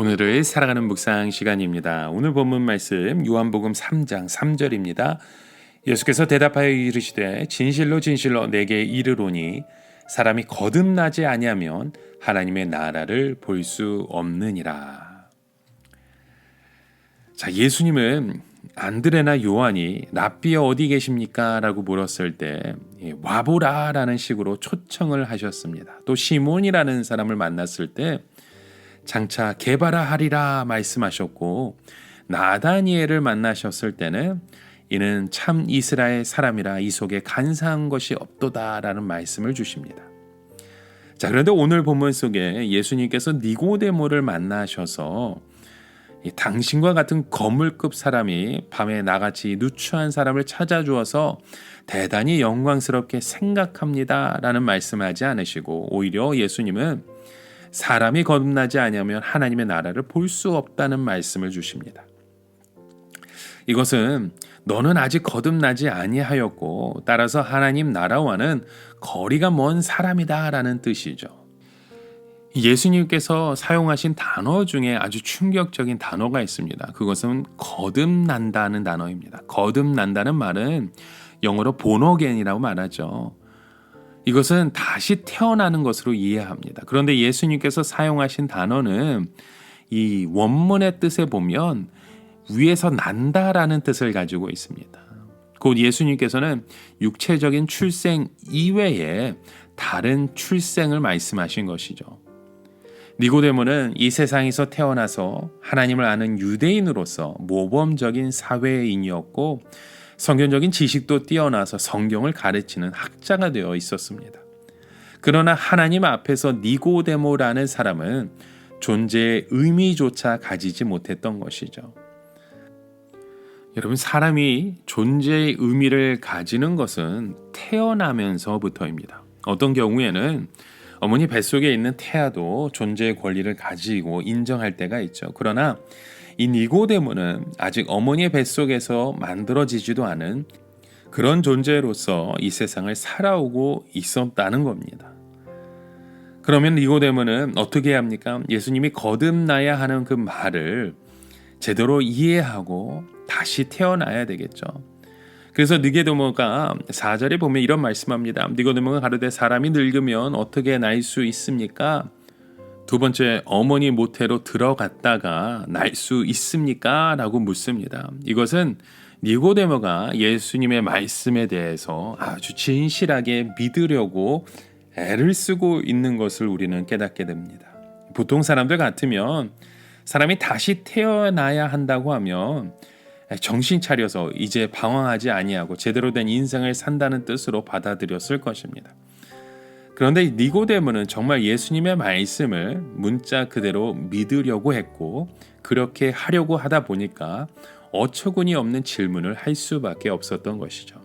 오늘을 살아가는 묵상 시간입니다. 오늘 본문 말씀 요한복음 3장 3절입니다. 예수께서 대답하여 이르시되 진실로 진실로 내게 이르노니 사람이 거듭나지 아니하면 하나님의 나라를 볼 수 없느니라. 자, 예수님은 안드레나 요한이 랍비 어디 계십니까? 라고 물었을 때 와보라라는 식으로 초청을 하셨습니다. 또 시몬이라는 사람을 만났을 때 장차 개바라 하리라 말씀하셨고 나다니엘을 만나셨을 때는 이는 참 이스라엘 사람이라 이 속에 간사한 것이 없도다라는 말씀을 주십니다. 자, 그런데 오늘 본문 속에 예수님께서 니고데모를 만나셔서 당신과 같은 거물급 사람이 밤에 나같이 누추한 사람을 찾아주어서 대단히 영광스럽게 생각합니다라는 말씀하지 않으시고 오히려 예수님은 사람이 거듭나지 아니하면 하나님의 나라를 볼 수 없다는 말씀을 주십니다. 이것은 너는 아직 거듭나지 아니하였고 따라서 하나님 나라와는 거리가 먼 사람이다라는 뜻이죠. 예수님께서 사용하신 단어 중에 아주 충격적인 단어가 있습니다. 그것은 거듭난다는 단어입니다. 거듭난다는 말은 영어로 본어겐이라고 말하죠. 이것은 다시 태어나는 것으로 이해합니다. 그런데 예수님께서 사용하신 단어는 이 원문의 뜻에 보면 위에서 난다라는 뜻을 가지고 있습니다. 곧 예수님께서는 육체적인 출생 이외에 다른 출생을 말씀하신 것이죠. 니고데모는 이 세상에서 태어나서 하나님을 아는 유대인으로서 모범적인 사회인이었고 성경적인 지식도 뛰어나서 성경을 가르치는 학자가 되어 있었습니다. 그러나 하나님 앞에서 니고데모라는 사람은 존재의 의미조차 가지지 못했던 것이죠. 여러분, 사람이 존재의 의미를 가지는 것은 태어나면서부터입니다. 어떤 경우에는 어머니 뱃속에 있는 태아도 존재의 권리를 가지고 인정할 때가 있죠. 그러나 이 니고데모는 아직 어머니의 뱃속에서 만들어지지도 않은 그런 존재로서 이 세상을 살아오고 있었다는 겁니다. 그러면 니고데모는 어떻게 해야 합니까? 예수님이 거듭나야 하는 그 말을 제대로 이해하고 다시 태어나야 되겠죠. 그래서 니게데모가 4절에 보면 이런 말씀합니다. 니고데모가 가르되 사람이 늙으면 어떻게 날 수 있습니까? 두 번째 어머니 모태로 들어갔다가 날 수 있습니까? 라고 묻습니다. 이것은 니고데모가 예수님의 말씀에 대해서 아주 진실하게 믿으려고 애를 쓰고 있는 것을 우리는 깨닫게 됩니다. 보통 사람들 같으면 사람이 다시 태어나야 한다고 하면 정신 차려서 이제 방황하지 아니하고 제대로 된 인생을 산다는 뜻으로 받아들였을 것입니다. 그런데 니고데모는 정말 예수님의 말씀을 문자 그대로 믿으려고 했고 그렇게 하려고 하다 보니까 어처구니 없는 질문을 할 수밖에 없었던 것이죠.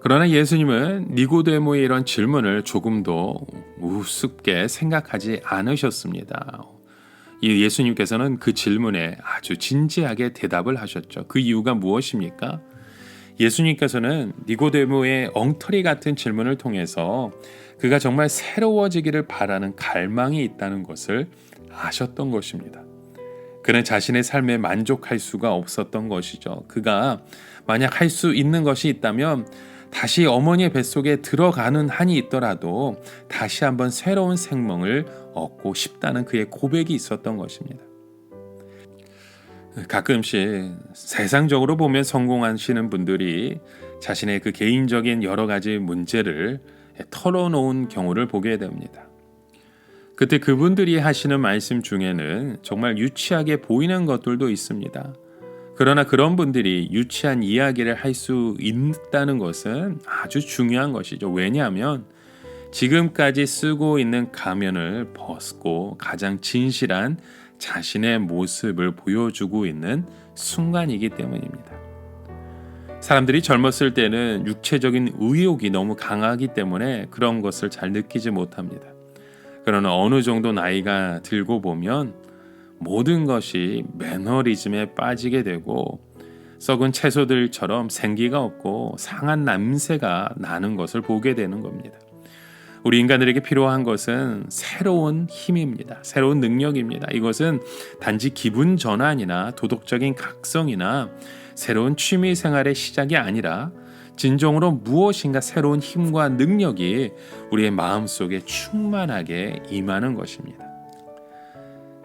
그러나 예수님은 니고데모의 이런 질문을 조금도 우습게 생각하지 않으셨습니다. 예수님께서는 그 질문에 아주 진지하게 대답을 하셨죠. 그 이유가 무엇입니까? 예수님께서는 니고데모의 엉터리 같은 질문을 통해서 그가 정말 새로워지기를 바라는 갈망이 있다는 것을 아셨던 것입니다. 그는 자신의 삶에 만족할 수가 없었던 것이죠. 그가 만약 할 수 있는 것이 있다면 다시 어머니의 뱃속에 들어가는 한이 있더라도 다시 한번 새로운 생명을 얻고 싶다는 그의 고백이 있었던 것입니다. 가끔씩 세상적으로 보면 성공하시는 분들이 자신의 그 개인적인 여러 가지 문제를 털어놓은 경우를 보게 됩니다. 그때 그분들이 하시는 말씀 중에는 정말 유치하게 보이는 것들도 있습니다. 그러나 그런 분들이 유치한 이야기를 할 수 있다는 것은 아주 중요한 것이죠. 왜냐하면 지금까지 쓰고 있는 가면을 벗고 가장 진실한 자신의 모습을 보여주고 있는 순간이기 때문입니다. 사람들이 젊었을 때는 육체적인 의욕이 너무 강하기 때문에 그런 것을 잘 느끼지 못합니다. 그러나 어느 정도 나이가 들고 보면 모든 것이 매너리즘에 빠지게 되고 썩은 채소들처럼 생기가 없고 상한 냄새가 나는 것을 보게 되는 겁니다. 우리 인간들에게 필요한 것은 새로운 힘입니다. 새로운 능력입니다. 이것은 단지 기분 전환이나 도덕적인 각성이나 새로운 취미 생활의 시작이 아니라 진정으로 무엇인가 새로운 힘과 능력이 우리의 마음 속에 충만하게 임하는 것입니다.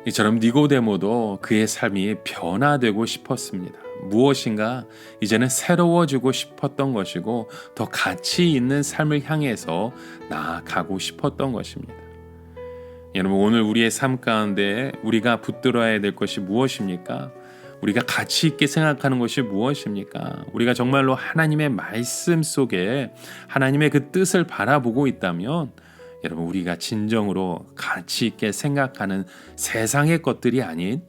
이처럼 니고데모도 그의 삶이 변화되고 싶었습니다. 무엇인가 이제는 새로워지고 싶었던 것이고 더 가치 있는 삶을 향해서 나아가고 싶었던 것입니다. 여러분 오늘 우리의 삶 가운데 우리가 붙들어야 될 것이 무엇입니까? 우리가 가치 있게 생각하는 것이 무엇입니까? 우리가 정말로 하나님의 말씀 속에 하나님의 그 뜻을 바라보고 있다면 여러분 우리가 진정으로 가치 있게 생각하는 세상의 것들이 아닌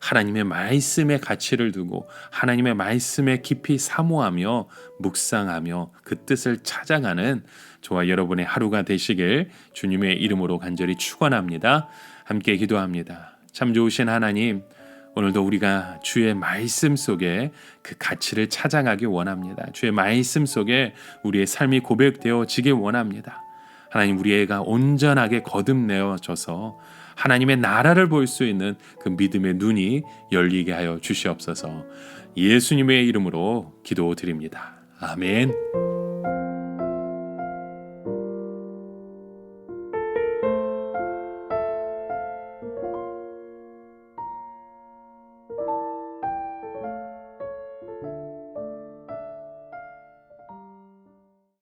하나님의 말씀의 가치를 두고 하나님의 말씀에 깊이 사모하며 묵상하며 그 뜻을 찾아가는 저와 여러분의 하루가 되시길 주님의 이름으로 간절히 축원합니다. 함께 기도합니다. 참 좋으신 하나님 오늘도 우리가 주의 말씀 속에 그 가치를 찾아가기 원합니다. 주의 말씀 속에 우리의 삶이 고백되어지길 원합니다. 하나님 우리가 온전하게 거듭내어져서 하나님의 나라를 볼 수 있는 그 믿음의 눈이 열리게 하여 주시옵소서. 예수님의 이름으로 기도드립니다. 아멘.